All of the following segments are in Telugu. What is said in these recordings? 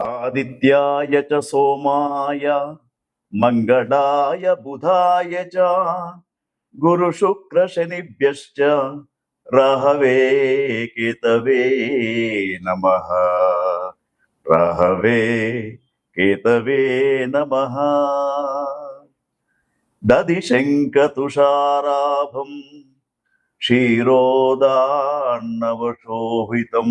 ఆదిత్యాయ చ సోమాయ మంగళాయ బుధాయ చ గురు శుక్ర శనిభ్యశ్చ రహవే కేతవే నమ రహవే కేతవే నమ దది శంఖతుషారాభం క్షీరోదాన్నవశోభితం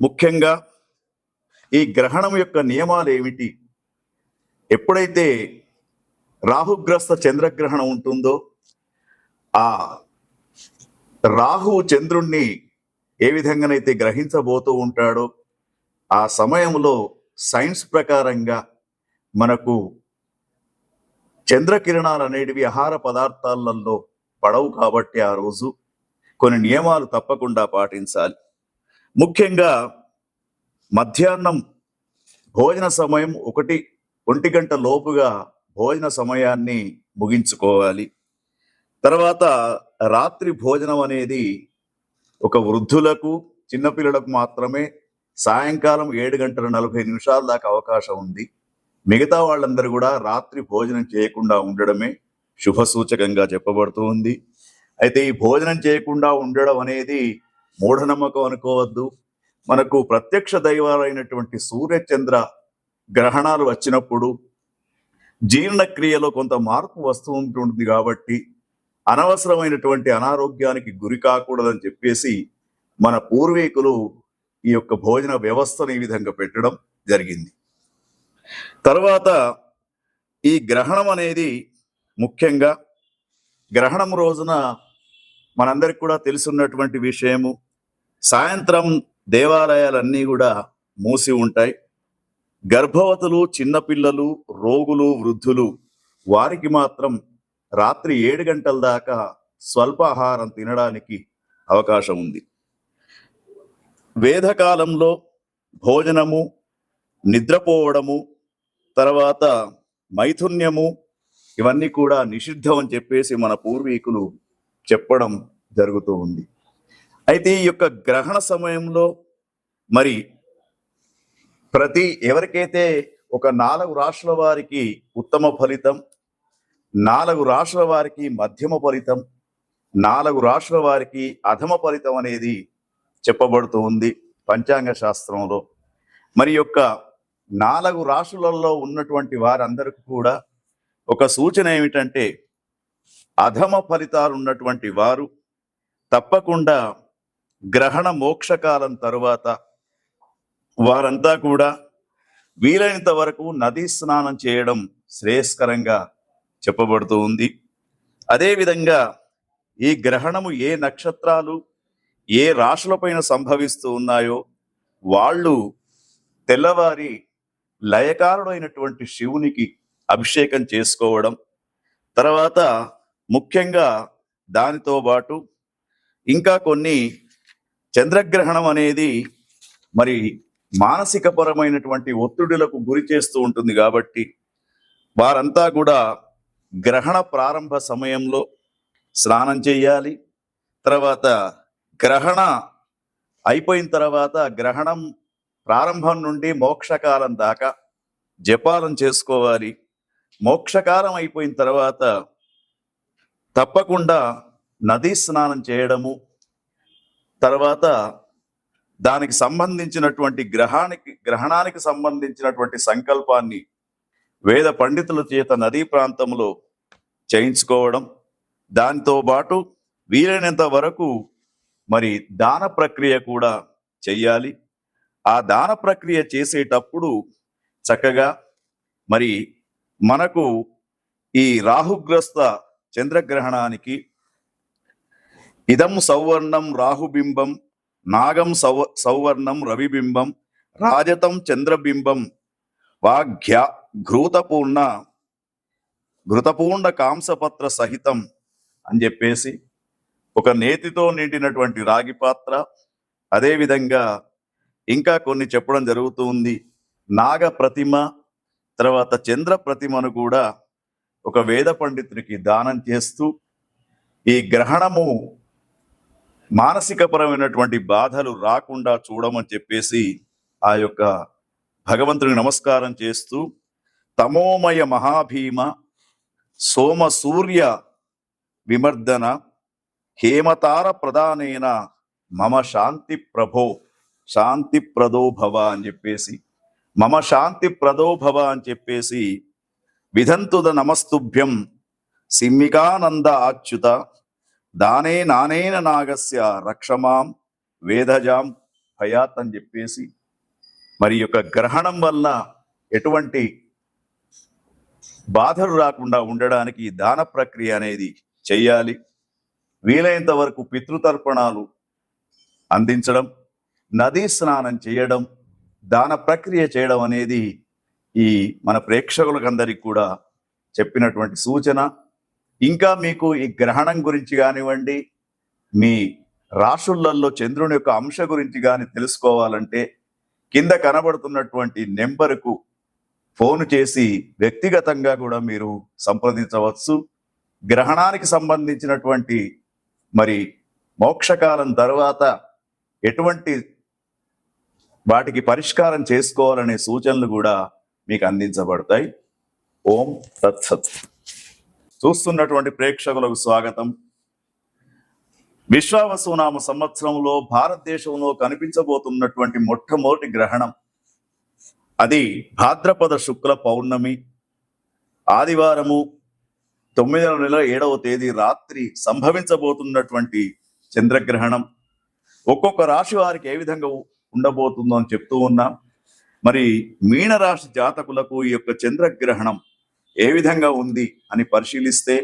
ముఖ్యంగా ఈ గ్రహణం యొక్క నియమాలు ఏమిటి? ఎప్పుడైతే రాహుగ్రస్త చంద్రగ్రహణం ఉంటుందో ఆ రాహువు చంద్రుణ్ణి ఏ విధంగానైతే గ్రహించబోతూ ఉంటాడో ఆ సమయంలో సైన్స్ ప్రకారంగా మనకు చంద్రకిరణాలు అనేటివి ఆహార పదార్థాలలో పడవు కాబట్టి ఆ రోజు కొన్ని నియమాలు తప్పకుండా పాటించాలి. ముఖ్యంగా మధ్యాహ్నం భోజన సమయం ఒకటి ఒంటి గంట లోపుగా భోజన సమయాన్ని ముగించుకోవాలి. తర్వాత రాత్రి భోజనం అనేది ఒక వృద్ధులకు చిన్నపిల్లలకు మాత్రమే సాయంకాలం ఏడు గంటల నలభై నిమిషాల దాకా అవకాశం ఉంది. మిగతా వాళ్ళందరూ కూడా రాత్రి భోజనం చేయకుండా ఉండడమే శుభ సూచకంగా చెప్పబడుతూ ఉంది. అయితే ఈ భోజనం చేయకుండా ఉండడం అనేది మూఢనమ్మకం అనుకోవద్దు. మనకు ప్రత్యక్ష దైవాలైనటువంటి సూర్యచంద్ర గ్రహణాలు వచ్చినప్పుడు జీర్ణక్రియలో కొంత మార్పు వస్తూ ఉంటుంది కాబట్టి అనవసరమైనటువంటి అనారోగ్యానికి గురి కాకూడదని చెప్పేసి మన పూర్వీకులు ఈ యొక్క భోజన వ్యవస్థను ఈ విధంగా పెట్టడం జరిగింది. తర్వాత ఈ గ్రహణం అనేది ముఖ్యంగా గ్రహణం రోజున మనందరికి కూడా తెలుసున్నటువంటి విషయము సాయంత్రం దేవాలయాలన్నీ కూడా మూసి ఉంటాయి. గర్భవతులు చిన్నపిల్లలు రోగులు వృద్ధులు వారికి మాత్రం రాత్రి ఏడు గంటల దాకా స్వల్పాహారం తినడానికి అవకాశం ఉంది. వేదకాలంలో భోజనము నిద్రపోవడము తర్వాత మైథున్యము ఇవన్నీ కూడా నిషిద్ధం అని చెప్పేసి మన పూర్వీకులు చెప్పడం జరుగుతూ ఉంది. అయితే ఈ యొక్క గ్రహణ సమయంలో మరి ప్రతి ఎవరికైతే ఒక నాలుగు రాష్ట్రాల వారికి ఉత్తమ ఫలితం నాలుగు రాష్ట్రాల వారికి మధ్యమ ఫలితం నాలుగు రాష్ట్రాల వారికి అధమ ఫలితం అనేది చెప్పబడుతూ ఉంది పంచాంగ శాస్త్రంలో. మరి యొక్క నాలుగు రాష్ట్రాలలో ఉన్నటువంటి వారందరికీ కూడా ఒక సూచన ఏమిటంటే అధమ ఫలితాలు ఉన్నటువంటి వారు తప్పకుండా గ్రహణ మోక్షకాలం తరువాత వారంతా కూడా వీలైనంత వరకు నదీ స్నానం చేయడం శ్రేయస్కరంగా చెప్పబడుతూ ఉంది. అదేవిధంగా ఈ గ్రహణము ఏ నక్షత్రాలు ఏ రాశులపైన సంభవిస్తూ ఉన్నాయో వాళ్ళు తెల్లవారి లయకారుడైనటువంటి శివునికి అభిషేకం చేసుకోవడం తర్వాత ముఖ్యంగా దానితో పాటు ఇంకా కొన్ని చంద్రగ్రహణం అనేది మరి మానసిక పరమైనటువంటి ఒత్తిడులకు గురి చేస్తూ ఉంటుంది కాబట్టి వారంతా కూడా గ్రహణ ప్రారంభ సమయంలో స్నానం చేయాలి. తర్వాత గ్రహణ అయిపోయిన తర్వాత గ్రహణం ప్రారంభం నుండి మోక్షకాలం దాకా జపాలం చేసుకోవాలి. మోక్షకాలం అయిపోయిన తర్వాత తప్పకుండా నదీ స్నానం చేయడము తర్వాత దానికి సంబంధించినటువంటి గ్రహానికి గ్రహణానికి సంబంధించినటువంటి సంకల్పాన్ని వేద పండితుల చేత నదీ ప్రాంతంలో చేయించుకోవడం దానితో పాటు వీలైనంత వరకు మరి దాన ప్రక్రియ కూడా చెయ్యాలి. ఆ దాన ప్రక్రియ చేసేటప్పుడు చక్కగా మరి మనకు ఈ రాహుగ్రస్త చంద్రగ్రహణానికి ఇదం సౌవర్ణం రాహుబింబం నాగం సౌ సౌవర్ణం రవిబింబం రాజతం చంద్రబింబం. వాఘ్య ఘృతపూర్ణ ఘృతపూర్ణ కాంసపత్ర సహితం అని చెప్పేసి ఒక నేతితో నిండినటువంటి రాగి పాత్ర. అదేవిధంగా ఇంకా కొన్ని చెప్పడం జరుగుతూ ఉంది. నాగ ప్రతిమ తర్వాత చంద్ర ప్రతిమను కూడా ఒక వేద పండితునికి దానం చేస్తూ ఈ గ్రహణము మానసికపరమైనటువంటి బాధలు రాకుండా చూడమని చెప్పేసి ఆ యొక్క భగవంతుని నమస్కారం చేస్తూ తమోమయ మహాభీమ సోమ సూర్య విమర్దన హేమతార ప్రధానేన మమ శాంతి ప్రభో శాంతి ప్రదోభవ అని చెప్పేసి మమ శాంతి ప్రదోభవ అని చెప్పేసి విధంతుద నమస్తుభ్యం సిమ్మికానంద ఆచ్యుత దానే నానేన నాగస్య రక్షమాం వేదజాం భయాత్ అని చెప్పేసి మరి యొక్క గ్రహణం వల్ల ఎటువంటి బాధలు రాకుండా ఉండడానికి దాన ప్రక్రియ అనేది చేయాలి. వీలైనంత వరకు పితృతర్పణాలు అందించడం నదీ స్నానం చేయడం దాన ప్రక్రియ చేయడం అనేది ఈ మన ప్రేక్షకులకందరికి కూడా చెప్పినటువంటి సూచన. ఇంకా మీకు ఈ గ్రహణం గురించి కానివ్వండి మీ రాశులలో చంద్రుని యొక్క అంశ గురించి కానీ తెలుసుకోవాలంటే కింద కనబడుతున్నటువంటి నెంబరుకు ఫోన్ చేసి వ్యక్తిగతంగా కూడా మీరు సంప్రదించవచ్చు. గ్రహణానికి సంబంధించినటువంటి మరి మోక్షకాలం తర్వాత ఎటువంటి వాటికి పరిష్కారం చేసుకోవాలనే సూచనలు కూడా మీకు అందించబడతాయి. ఓం తత్సత్. చూస్తున్నటువంటి ప్రేక్షకులకు స్వాగతం. విశ్వావసునామ సంవత్సరంలో భారతదేశంలో కనిపించబోతున్నటువంటి మొట్టమొదటి గ్రహణం అది భాద్రపద శుక్ల పౌర్ణమి. ఆదివారము తొమ్మిదవ నెల ఏడవ తేదీ రాత్రి సంభవించబోతున్నటువంటి చంద్రగ్రహణం. ఒక్కొక్క రాశి వారికి ఏ విధంగా ఉండబోతుందో అని చెప్తూ ఉన్నాం. మరి మీనరాశి జాతకులకు ఈ యొక్క చంద్రగ్రహణం ఏ విధంగా ఉంది అని పరిశీలిస్తే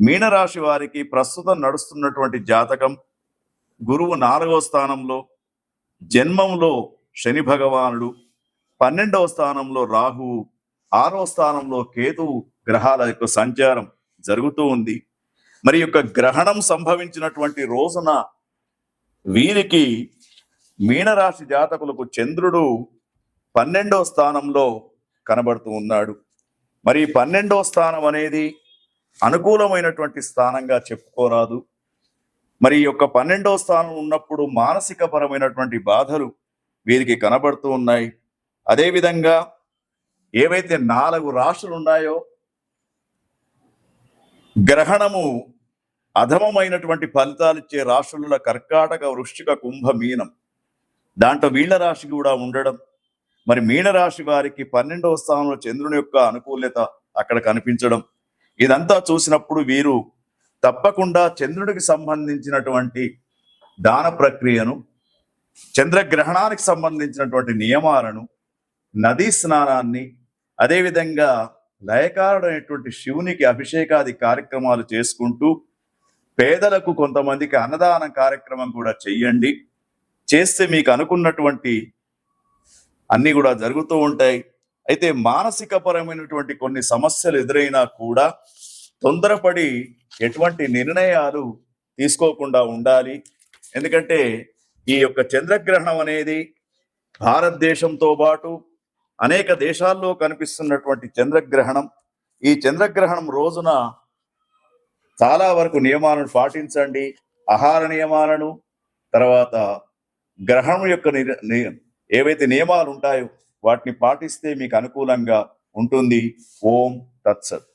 మీనరాశి వారికి ప్రస్తుతం నడుస్తున్నటువంటి జాతకం గురువు నాలుగవ స్థానంలో జన్మంలో శని భగవానుడు పన్నెండవ స్థానంలో రాహువు ఆరవ స్థానంలో కేతువు గ్రహాల యొక్క సంచారం జరుగుతూ ఉంది. మరి యొక్క గ్రహణం సంభవించినటువంటి రోజున వీరికి మీనరాశి జాతకులకు చంద్రుడు పన్నెండవ స్థానంలో కనబడుతూ ఉన్నాడు. మరి పన్నెండవ స్థానం అనేది అనుకూలమైనటువంటి స్థానంగా చెప్పుకోరాదు. మరి ఈ యొక్క పన్నెండవ స్థానం ఉన్నప్పుడు మానసిక పరమైనటువంటి బాధలు వీరికి కనబడుతూ ఉన్నాయి. అదేవిధంగా ఏవైతే నాలుగు రాశులు ఉన్నాయో గ్రహణము అధమమైనటువంటి ఫలితాలు ఇచ్చే రాశుల కర్కాటక వృష్టిక కుంభ మీనం. దాంట్లో వీళ్ళ రాశి కూడా ఉండడం మరి మీనరాశి వారికి పన్నెండవ స్థానంలో చంద్రుని యొక్క అనుకూల్యత అక్కడ కనిపించడం. ఇదంతా చూసినప్పుడు వీరు తప్పకుండా చంద్రుడికి సంబంధించినటువంటి దాన ప్రక్రియను చంద్రగ్రహణానికి సంబంధించినటువంటి నియమాలను నదీ స్నానాన్ని అదేవిధంగా లయకారుడైనటువంటి శివునికి అభిషేకాది కార్యక్రమాలు చేసుకుంటూ పేదలకు కొంతమందికి అన్నదాన కార్యక్రమం కూడా చెయ్యండి. చేస్తే మీకు అనుకున్నటువంటి అన్నీ కూడా జరుగుతూ ఉంటాయి. అయితే మానసిక పరమైనటువంటి కొన్ని సమస్యలు ఎదురైనా కూడా తొందరపడి ఎటువంటి నిర్ణయాలు తీసుకోకుండా ఉండాలి. ఎందుకంటే ఈ యొక్క చంద్రగ్రహణం అనేది భారతదేశంతో పాటు అనేక దేశాల్లో కనిపిస్తున్నటువంటి చంద్రగ్రహణం. ఈ చంద్రగ్రహణం రోజున చాలా వరకు నియమాలను పాటించండి. ఆహార నియమాలను తర్వాత గ్రహణం యొక్క నిర- ఏవైతే నియమాలు ఉంటాయో వాటిని పాటిస్తే మీకు అనుకూలంగా ఉంటుంది. ఓం తత్సత్.